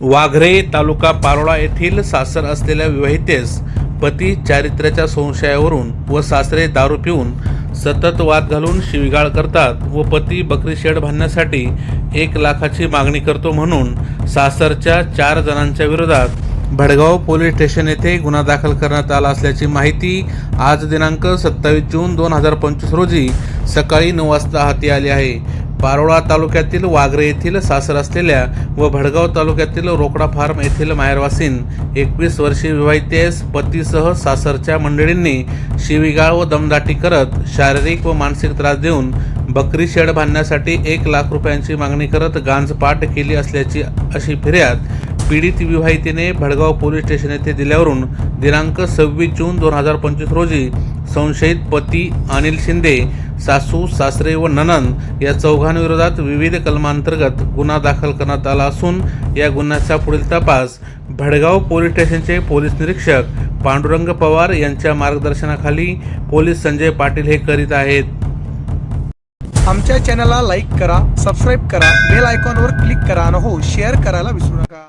वाघरे तालुका पारोळा येथील सासर असलेल्या विवाहितेस पती चारित्र्याच्या संशयावरून व सासरे दारू पिऊन सतत वाद घालून शिवीगाळ करतात व पती बकरी शेड बांधण्यासाठी एक लाखाची मागणी करतो म्हणून सासरच्या चार जणांच्या विरोधात भडगाव पोलीस स्टेशन येथे गुन्हा दाखल करण्यात आला असल्याची माहिती आज दिनांक सत्तावीस जून दोन हजार पंचवीस रोजी सकाळी नऊ वाजता हाती आली आहे. पारोळा तालुक्यातील वागरे येथील सासर असलेल्या व भडगाव तालुक्यातील रोकडा फार्म येथील माहेरवासीन एकवीस वर्षीय विवाहितेस पतीसह सासरच्या मंडळींनी शिवीगाळ व दमदाटी करत शारीरिक व मानसिक त्रास देऊन बकरी शेड बांधण्यासाठी एक लाख रुपयांची मागणी करत गांजपाट केली असल्याची अशी फिर्याद पीडित विवाहितेने भडगाव पोलीस स्टेशन येथे दिल्यावरून दिनांक सव्वीस जून दोन हजार पंचवीस रोजी संशयित पती अनिल शिंदे सासू सासरे व ननंद या चौघांविरोधात विविध कलमांतर्गत गुन्हा दाखल करण्यात आला असून या गुन्ह्याचा पुढील तपास भडगाव पोलीस स्टेशनचे पोलीस निरीक्षक पांडुरंग पवार यांच्या मार्गदर्शनाखाली पोलीस संजय पाटील हे करीत आहेत. आमच्या चॅनलला लाईक करा सबस्क्राईब करा बेल आयकॉनवर क्लिक करा आणि हो शेअर करायला विसरू नका.